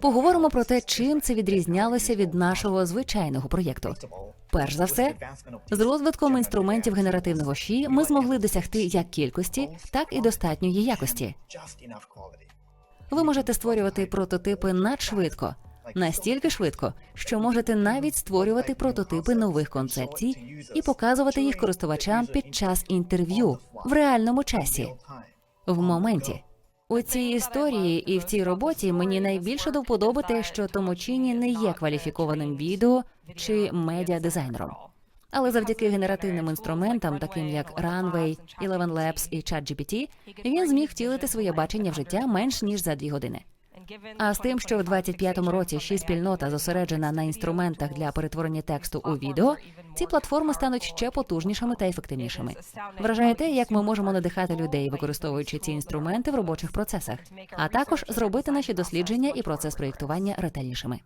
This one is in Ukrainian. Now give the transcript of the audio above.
Поговоримо про те, чим це відрізнялося від нашого звичайного проєкту. Перш за все, з розвитком інструментів генеративного ШІ ми змогли досягти як кількості, так і достатньої якості. Ви можете створювати прототипи надшвидко, настільки швидко, що можете навіть створювати прототипи нових концепцій і показувати їх користувачам під час інтерв'ю в реальному часі, в моменті. У цій історії і в цій роботі мені найбільше до вподоби те, що Томочині не є кваліфікованим відео чи медіадизайнером. Але завдяки генеративним інструментам, таким як Runway, Eleven Labs і ChatGPT, він зміг втілити своє бачення в життя менш ніж за дві години. А з тим, що в 25-му році ще спільнота зосереджена на інструментах для перетворення тексту у відео, ці платформи стануть ще потужнішими та ефективнішими. Вражає те, як ми можемо надихати людей, використовуючи ці інструменти в робочих процесах, а також зробити наші дослідження і процес проєктування ретельнішими.